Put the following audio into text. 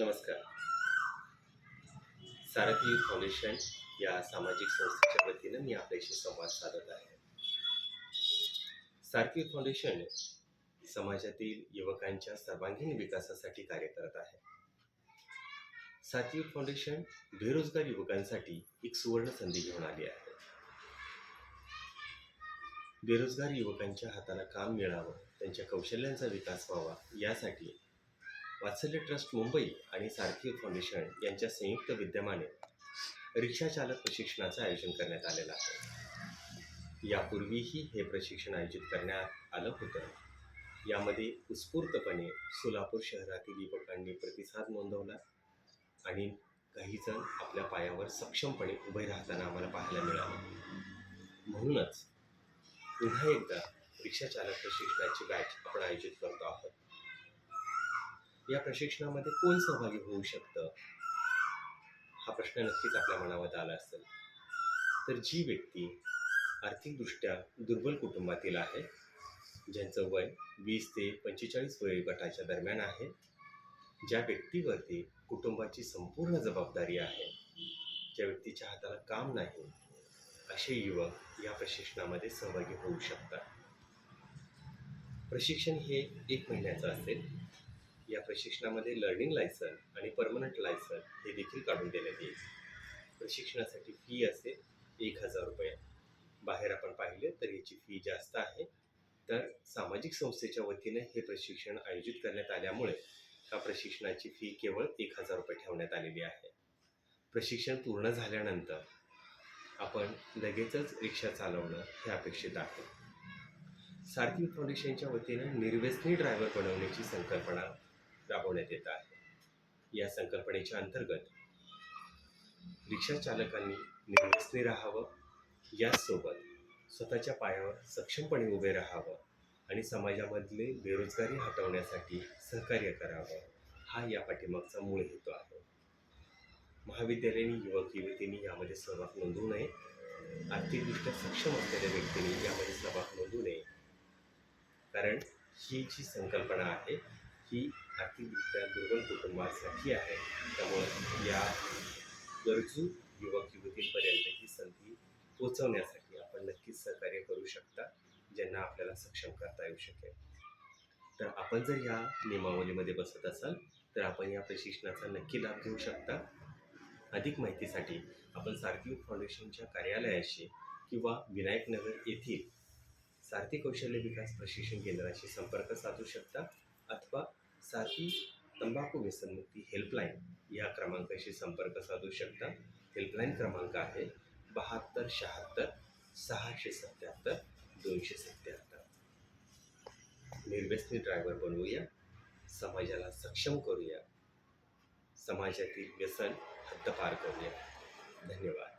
नमस्कार. सारथी फाउंडेशन या सामाजिक संस्थेच्या वतीनं मी आपल्याशी संवाद साधत आहे. सारथी फाउंडेशन समाजातील युवकांच्या सर्वांगीण विकासासाठी कार्य करत आहे. सारथी फाउंडेशन बेरोजगार युवकांसाठी एक सुवर्ण संधी घेऊन आली आहे. बेरोजगार युवकांच्या हाताला काम मिळावं त्यांच्या कौशल्यांचा विकास व्हावा यासाठी वात्सल्य ट्रस्ट मुंबई आणि सारथी फाउंडेशन यांच्या संयुक्त विद्यमाने रिक्षाचालक प्रशिक्षणाचं आयोजन करण्यात आलेलं आहे. यापूर्वीही हे प्रशिक्षण आयोजित करण्यात आलं होतं. यामध्ये उत्स्फूर्तपणे सोलापूर शहरातील युवकांनी प्रतिसाद नोंदवला आणि काही जण आपल्या पायावर सक्षमपणे उभे राहताना आम्हाला पाहायला मिळालं. म्हणूनच पुन्हा एकदा रिक्षाचालक प्रशिक्षणाची बॅच आपण आयोजित करतो आहोत. या प्रशिक्षणामध्ये कोण सहभागी होऊ शकतं? हा प्रश्न नक्कीच आपल्या मनावर आला असेल. तर जी व्यक्ती आर्थिकदृष्ट्या दुर्बल कुटुंबातील आहे ज्यांचं वय वीस ते पंचेचाळीस वयोगटाच्या दरम्यान आहे ज्या व्यक्तीवरती कुटुंबाची संपूर्ण जबाबदारी आहे ज्या व्यक्तीच्या हाताला काम नाही असे युवक या प्रशिक्षणामध्ये सहभागी होऊ शकतात. प्रशिक्षण हे एक महिन्याचं असेल. या प्रशिक्षणामध्ये लर्निंग लायसन आणि परमनंट लायसन हे देखील काढून देण्यात येईल. प्रशिक्षणासाठी फी असेल एक हजार रुपये. बाहेर आपण पाहिले तर याची फी जास्त आहे. तर सामाजिक संस्थेच्या वतीने हे प्रशिक्षण आयोजित करण्यात आल्यामुळे या प्रशिक्षणाची फी केवळ एक हजार रुपये ठेवण्यात आलेली आहे. प्रशिक्षण पूर्ण झाल्यानंतर आपण लगेचच रिक्षा चालवणं हे अपेक्षित आहे. सारथी फाउंडेशनच्या वतीनं निर्व्यसनी ड्रायव्हर बनवण्याची संकल्पना राबवण्यात येत आहे. या संकल्पनेच्या अंतर्गत रिक्षा चालकांनी निर्वसने राहावं. याचसोबत स्वतःच्या पायावर सक्षमपणे उभे राहावं आणि समाजामधले बेरोजगारी हटवण्यासाठी सहकार्य करावं हा या पाठीमागचा मूळ हेतू आहे. महाविद्यालयीन युवक युवतींनी यामध्ये सहभाग नोंदवू नये. आर्थिकदृष्ट्या सक्षम असलेल्या व्यक्तींनी यामध्ये सहभाग नोंदवू नये. कारण ही जी संकल्पना आहे ही आर्थिकदृष्ट्या दुर्बल कुटुंबासाठी आहे. त्यामुळे या गरजू युवक युवतींपर्यंत ही संधी पोचवण्यासाठी आपण नक्कीच सहकार्य करू शकता ज्यांना आपल्याला सक्षम करता येऊ शकेल. तर आपण जर या नियमावलीमध्ये बसत असाल तर आपण या प्रशिक्षणाचा नक्की लाभ घेऊ शकता. अधिक माहितीसाठी आपण सारथी फाउंडेशनच्या कार्यालयाशी किंवा विनायक नगर येथील सारथी कौशल्य विकास प्रशिक्षण केंद्राशी संपर्क साधू शकता अथवा सारथी तंबाखू व्यसनमुक्ती हेल्पलाईन या क्रमांकाशी संपर्क साधू शकता. हेल्पलाईन क्रमांक आहे बहात्तर, शहात्तर, सहाशे सत्याहत्तर, दोनशे सत्याहत्तर. निर्व्यसनी ड्रायव्हर बनवूया. समाजाला सक्षम करूया. समाजातील व्यसन हद्दपार करूया. धन्यवाद.